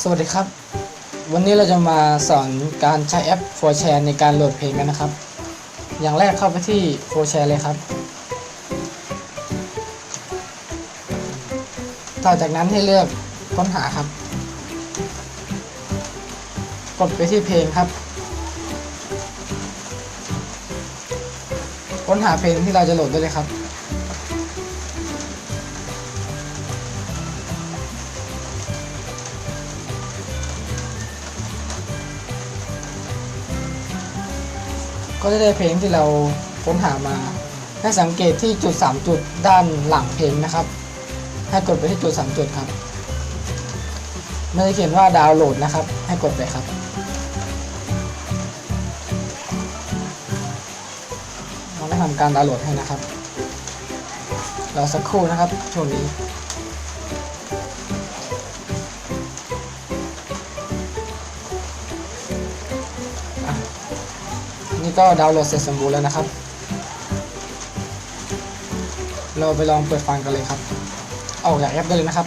สวัสดีครับ วันนี้เราจะมาสอนการใช้แอป 4share ในการโหลดเพลงกันนะครับ อย่างแรกเข้าไปที่ 4share เลยครับต่อจากนั้นให้เลือกค้นหาครับ กดไปที่เพลงครับ ค้นหาเพลงที่เราจะโหลดได้เลยครับ ก็จะได้เพลงที่เราค้นหามา ให้สังเกตที่จุด 3 จุดด้านหลังเพลงนะครับ ให้กดไปที่จุด 3 จุดครับไม่ได้เขียนว่าดาวน์โหลดนะครับ ให้กดไปครับ เราได้ทำการดาวน์โหลดให้นะครับ รอสักครู่นะครับช่วงนี้ นี่ก็ดาวน์โหลดเสร็จสมบูรณ์แล้วนะครับ เราไปลองเปิดฟังกันเลยครับ ออกจากแอปได้เลยนะครับ